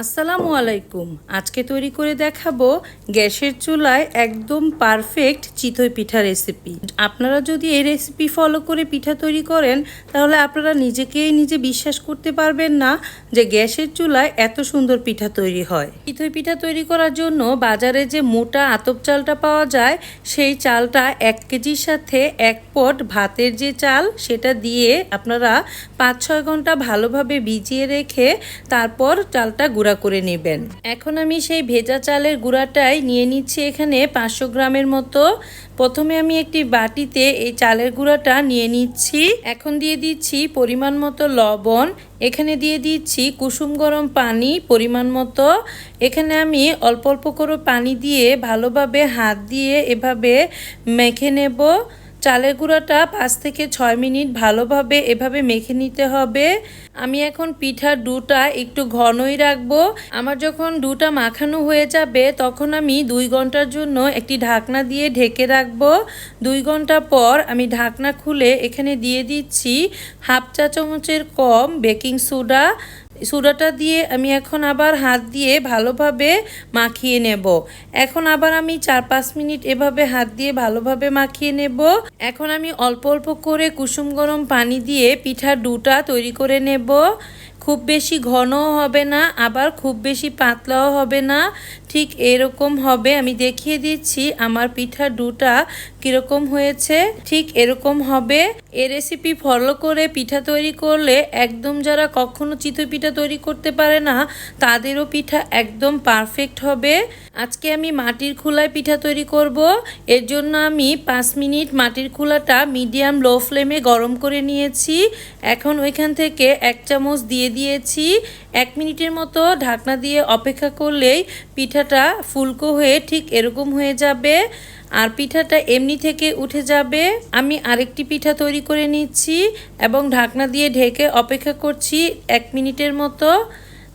আসসালামু আলাইকুম। আজকে তৈরি করে দেখাবো গ্যাসের চুলায় একদম পারফেক্ট চিতই পিঠা রেসিপি। আপনারা যদি এই রেসিপি ফলো করে পিঠা তৈরি করেন, তাহলে আপনারা নিজেকেই নিজে বিশ্বাস করতে পারবেন না যে গ্যাসের চুলায় এত সুন্দর পিঠা তৈরি হয়। চিতই পিঠা তৈরি করার জন্য বাজারে যে মোটা আতপ চালটা পাওয়া যায়, সেই চালটা এক কেজির সাথে এক পট ভাতের যে চাল, সেটা দিয়ে আপনারা পাঁচ ছয় ঘণ্টা ভালোভাবে ভিজিয়ে রেখে তারপর চালটা গুঁড়া করে নেবেন। এখন আমি সেই ভেজা চালের গুঁড়াটাই নিয়ে নিচ্ছি এখানে পাঁচশো গ্রামের মতো। প্রথমে আমি একটি বাটিতে এই চালের গুঁড়াটা নিয়ে নিচ্ছি। এখন দিয়ে দিচ্ছি পরিমাণ মতো লবণ। এখানে দিয়ে দিচ্ছি কুসুম গরম পানি পরিমাণ মতো। এখানে আমি অল্প অল্প করে পানি দিয়ে ভালোভাবে হাত দিয়ে এভাবে মেখে নেব। চালের গুঁড়াটা পাঁচ থেকে ছয় মিনিট ভালোভাবে এভাবে মেখে নিতে হবে। আমি এখন পিঠার ডুটা একটু ঘনই রাখব। আমার যখন ডুটা মাখানো হয়ে যাবে, তখন আমি দুই ঘণ্টার জন্য একটি ঢাকনা দিয়ে ঢেকে রাখব। দুই ঘণ্টা পর আমি ঢাকনা খুলে এখানে দিয়ে দিচ্ছি হাফ চা চামচের কম বেকিং সোডা। সোডাটা দিয়ে আমি এখন আবার হাত দিয়ে ভালোভাবে মাখিয়ে নেব। এখন আবার আমি চার পাঁচ মিনিট এভাবে হাত দিয়ে ভালোভাবে মাখিয়ে নেব। এখন আমি অল্প অল্প করে কুসুম গরম পানি দিয়ে পিঠার ডুটা তৈরি করে নেব। খুব বেশি ঘনও হবে না, আবার খুব বেশি পাতলাও হবে না। ঠিক এরকম হবে। আমি দেখিয়ে দিচ্ছি আমার পিঠার ডুটা কীরকম হয়েছে? ঠিক এরকম হবে। এ রেসিপি ফলো করে পিঠা তৈরি করলে একদম যারা কখনো চিতই পিঠা তৈরি করতে পারে না, তাদেরও পিঠা একদম পারফেক্ট হবে। আজকে আমি মাটির খোলায় পিঠা তৈরি করব। এর জন্য আমি পাঁচ মিনিট মাটির খোলাটা মিডিয়াম লো ফ্লেমে গরম করে নিয়েছি। এখন ওইখান থেকে এক চামচ দিয়ে দিয়েছি। এক মিনিটের মতো ঢাকনা দিয়ে অপেক্ষা করলেই পিঠাটা ফুলকো হয়ে ঠিক এরকম হয়ে যাবে। আর পিঠাটা এমনি থেকে উঠে যাবে। আমি আরেকটি পিঠা তৈরি করে নিচ্ছি এবং ঢাকনা দিয়ে ঢেকে অপেক্ষা করছি এক মিনিটের মতো।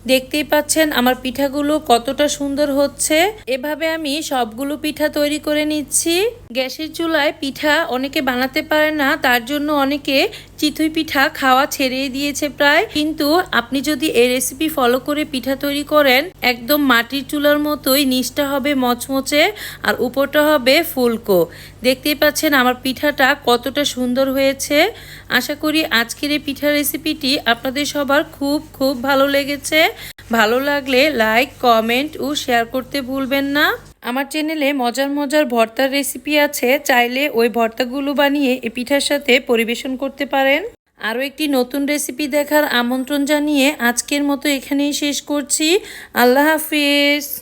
দেখতেই পাচ্ছেন আমার পিঠাগুলো কতটা সুন্দর হচ্ছে। এভাবে আমি সবগুলো পিঠা তৈরি করে নিচ্ছি। গ্যাসের চুলায় পিঠা অনেকে বানাতে পারে না, তার জন্য অনেকে চিতই পিঠা খাওয়া ছেড়েই দিয়েছে প্রায়। কিন্তু আপনি যদি এই রেসিপি ফলো করে পিঠা তৈরি করেন, একদম মাটির চুলার মতোই নিচটা হবে মচমচে আর উপরটা হবে ফুলকো। দেখতেই পাচ্ছেন আমার পিঠাটা কতটা সুন্দর হয়েছে। আশা করি আজকের এই পিঠা রেসিপিটি আপনাদের সবার খুব খুব ভালো লেগেছে। ভালো লাগলে লাইক কমেন্ট ও শেয়ার করতে ভুলবেন না। আমার চ্যানেলে মজার মজার ভর্তার রেসিপি আছে, চাইলে ওই ভর্তাগুলো বানিয়ে এ পিঠার সাথে পরিবেশন করতে পারেন। আরও একটি নতুন রেসিপি দেখার আমন্ত্রণ জানিয়ে আজকের মতো এখানেই শেষ করছি। আল্লাহ হাফিজ।